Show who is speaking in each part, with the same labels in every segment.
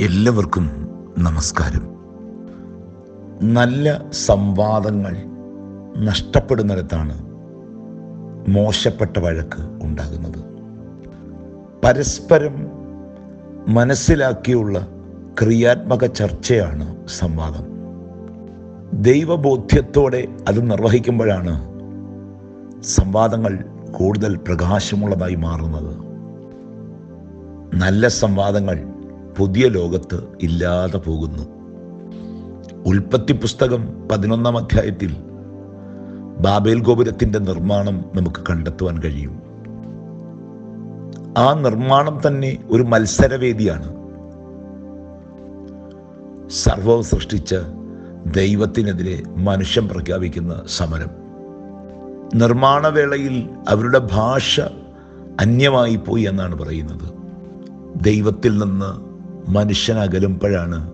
Speaker 1: എല്ലാവർക്കും നമസ്കാരം. നല്ല സംവാദങ്ങൾ നഷ്ടപ്പെടുന്നിടത്താണ് മോശപ്പെട്ട വഴക്ക് ഉണ്ടാകുന്നത്. പരസ്പരം മനസ്സിലാക്കിയുള്ള ക്രിയാത്മക ചർച്ചയാണ് സംവാദം. ദൈവബോധ്യത്തോടെ അത് നിർവഹിക്കുമ്പോഴാണ് സംവാദങ്ങൾ കൂടുതൽ പ്രകാശമുള്ളതായി മാറുന്നത്. നല്ല സംവാദങ്ങൾ പുതിയ ലോകത്ത് ഇല്ലാതെ പോകുന്നു. ഉൽപ്പത്തി പുസ്തകം പതിനൊന്നാം അധ്യായത്തിൽ ബാബേൽ ഗോപുരത്തിന്റെ നിർമ്മാണം നമുക്ക് കണ്ടെത്തുവാൻ കഴിയും. ആ നിർമ്മാണം തന്നെ ഒരു മത്സരവേദിയാണ്. സർവം സൃഷ്ടിച്ച ദൈവത്തിനെതിരെ മനുഷ്യൻ പ്രഖ്യാപിക്കുന്ന സമരം. നിർമ്മാണവേളയിൽ അവരുടെ ഭാഷ അന്യമായി പോയി എന്നാണ് പറയുന്നത്. ദൈവത്തിൽ നിന്ന് മനുഷ്യൻ അകലുമ്പോഴാണ്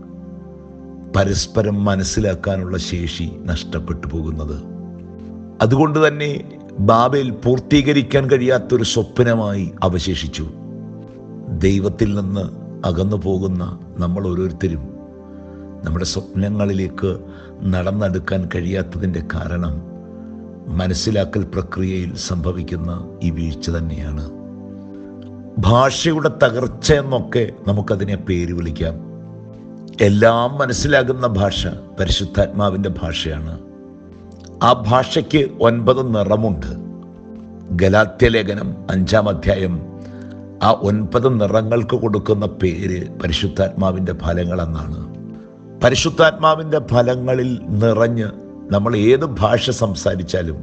Speaker 1: പരസ്പരം മനസ്സിലാക്കാനുള്ള ശേഷി നഷ്ടപ്പെട്ടു പോകുന്നത്. അതുകൊണ്ട് തന്നെ ബാബേൽ പൂർത്തീകരിക്കാൻ കഴിയാത്തൊരു സ്വപ്നമായി അവശേഷിച്ചു. ദൈവത്തിൽ നിന്ന് അകന്നു പോകുന്ന നമ്മൾ ഓരോരുത്തരും നമ്മുടെ സ്വപ്നങ്ങളിലേക്ക് നടന്നെടുക്കാൻ കഴിയാത്തതിന്റെ കാരണം മനസ്സിലാക്കൽ പ്രക്രിയയിൽ സംഭവിക്കുന്ന ഈ വീഴ്ച തന്നെയാണ്. ഭാഷയുടെ തകർച്ച എന്നൊക്കെ നമുക്കതിനെ പേര് വിളിക്കാം. എല്ലാം മനസ്സിലാകുന്ന ഭാഷ പരിശുദ്ധാത്മാവിന്റെ ഭാഷയാണ്. ആ ഭാഷയ്ക്ക് ഒൻപത് നിറമുണ്ട്. ഗലാത്യലേഖനം അഞ്ചാം അധ്യായം. ആ ഒൻപത് നിറങ്ങൾക്ക് കൊടുക്കുന്ന പേര് പരിശുദ്ധാത്മാവിന്റെ ഫലങ്ങളെന്നാണ്. പരിശുദ്ധാത്മാവിന്റെ ഫലങ്ങളിൽ നിറഞ്ഞ് നമ്മൾ ഏത് ഭാഷ സംസാരിച്ചാലും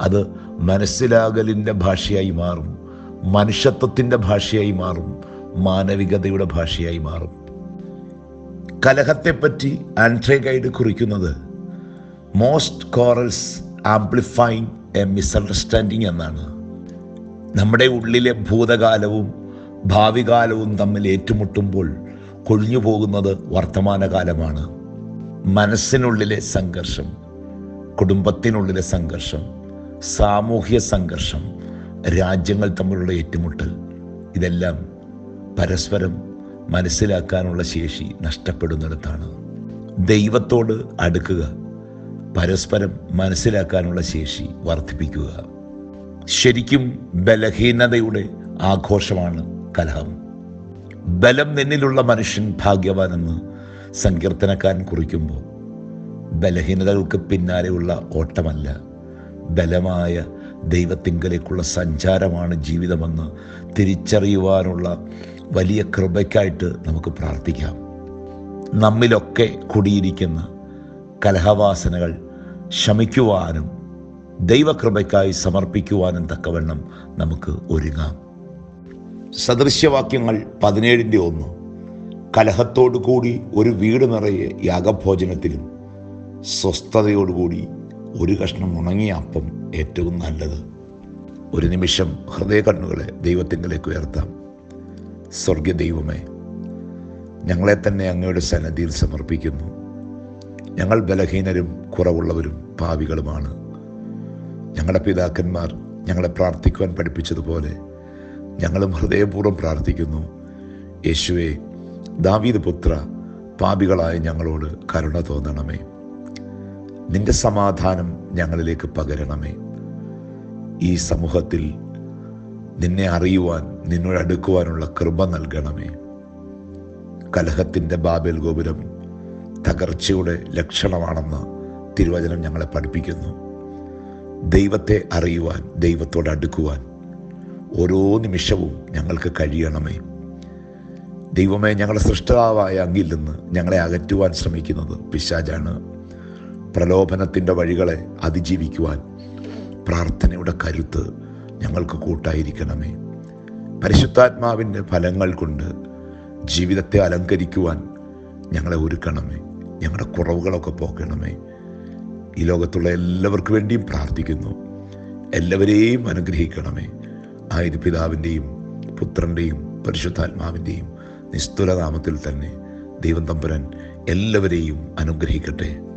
Speaker 1: അത് മനസ്സിലാകലിന്റെ ഭാഷയായി മാറും. മനുഷ്യത്വത്തിന്റെ ഭാഷയായി മാറും മാനവികതയുടെ ഭാഷയായി മാറും. കലഹത്തെപ്പറ്റി ആൻട്രേ ഗൈഡ് കുറിക്കുന്നത് most quarrels amplifying a misunderstanding എന്നാണ്. നമ്മുടെ ഉള്ളിലെ ഭൂതകാലവും ഭാവികാലവും തമ്മിൽ ഏറ്റുമുട്ടുമ്പോൾ കൊഴിഞ്ഞു പോകുന്നത് വർത്തമാനകാലമാണ്. മനസ്സിനുള്ളിലെ സംഘർഷം കുടുംബത്തിനുള്ളിലെ സംഘർഷം സാമൂഹ്യ സംഘർഷം രാജ്യങ്ങൾ തമ്മിലുള്ള ഏറ്റുമുട്ടൽ ഇതെല്ലാം പരസ്പരം മനസ്സിലാക്കാനുള്ള ശേഷി നഷ്ടപ്പെടുന്നിടത്താണ്. ദൈവത്തോട് അടുക്കുക പരസ്പരം മനസ്സിലാക്കാനുള്ള ശേഷി വർദ്ധിപ്പിക്കുക. ശരിക്കും ബലഹീനതയുടെ ആഘോഷമാണ് കലഹം. ബലം നിന്നിലുള്ള മനുഷ്യൻ ഭാഗ്യവാനെന്ന് സങ്കീർത്തനക്കാരൻ കുറിക്കുമ്പോൾ ബലഹീനതകൾക്ക് പിന്നാലെയുള്ള ഓട്ടമല്ല ബലമായ ദൈവത്തിങ്കലേക്കുള്ള സഞ്ചാരമാണ് ജീവിതമെന്ന് തിരിച്ചറിയുവാനുള്ള വലിയ കൃപയ്ക്കായിട്ട് നമുക്ക് പ്രാർത്ഥിക്കാം. നമ്മിലൊക്കെ കുടിയിരിക്കുന്ന കലഹവാസനകൾ ശമിക്കുവാനും ദൈവകൃപയ്ക്കായി സമർപ്പിക്കുവാനും തക്കവണ്ണം നമുക്ക് ഒരുങ്ങാം. സദൃശ്യവാക്യങ്ങൾ പതിനേഴിന്റെ ഒന്ന്. കലഹത്തോടു കൂടി ഒരു വീട് നിറയെ യാഗഭോജനത്തിലും സ്വസ്ഥതയോടുകൂടി ഒരു കഷ്ണം ഉണങ്ങിയ അപ്പം ഏറ്റവും നല്ലത്. ഒരു നിമിഷം ഹൃദയ കണ്ണുകളെ ദൈവത്തിങ്കിലേക്ക് ഉയർത്താം. സ്വർഗീയ ദൈവമേ ഞങ്ങളെ തന്നെ അങ്ങയുടെ സന്നദ്ധിയിൽ സമർപ്പിക്കുന്നു. ഞങ്ങൾ ബലഹീനരും കുറവുള്ളവരും പാവികളുമാണ്. ഞങ്ങളുടെ പിതാക്കന്മാർ ഞങ്ങളെ പ്രാർത്ഥിക്കുവാൻ പഠിപ്പിച്ചതുപോലെ ഞങ്ങളും ഹൃദയപൂർവം പ്രാർത്ഥിക്കുന്നു. യേശുവേ ദാവീദ് പുത്ര പാപികളായ ഞങ്ങളോട് കരുണ തോന്നണമേ. നിന്റെ സമാധാനം ഞങ്ങളിലേക്ക് പകരണമേ. ഈ സമൂഹത്തിൽ നിന്നെ അറിയുവാൻ നിന്നോട് അടുക്കുവാനുള്ള കൃപ നൽകണമേ. കലഹത്തിന്റെ ബാബേൽ ഗോപുരം തകർച്ചയുടെ ലക്ഷണമാണെന്ന് തിരുവചനം ഞങ്ങളെ പഠിപ്പിക്കുന്നു. ദൈവത്തെ അറിയുവാൻ ദൈവത്തോട് അടുക്കുവാൻ ഓരോ നിമിഷവും ഞങ്ങൾക്ക് കഴിയണമേ. ദൈവമേ ഞങ്ങളുടെ സൃഷ്ടാവായ അങ്ങിൽ നിന്ന് ഞങ്ങളെ അകറ്റുവാൻ ശ്രമിക്കുന്നത് പിശാജാണ് പ്രലോഭനത്തിന്റെ വഴികളെ അതിജീവിക്കുവാൻ പ്രാർത്ഥനയുടെ കരുത്ത് ഞങ്ങൾക്ക് കൂട്ടായിരിക്കണമേ. പരിശുദ്ധാത്മാവിന്റെ ഫലങ്ങൾ കൊണ്ട് ജീവിതത്തെ അലങ്കരിക്കുവാൻ ഞങ്ങളെ ഒരുക്കണമേ. ഞങ്ങളുടെ കുറവുകളൊക്കെ പോക്കണമേ. ഈ ലോകത്തുള്ള എല്ലാവർക്കും വേണ്ടിയും പ്രാർത്ഥിക്കുന്നു. എല്ലാവരെയും അനുഗ്രഹിക്കണമേ. ആയത് പിതാവിന്റെയും പുത്രന്റെയും പരിശുദ്ധാത്മാവിന്റെയും നിസ്തുലനാമത്തിൽ തന്നെ ദൈവം തമ്പുരൻ എല്ലാവരെയും അനുഗ്രഹിക്കട്ടെ.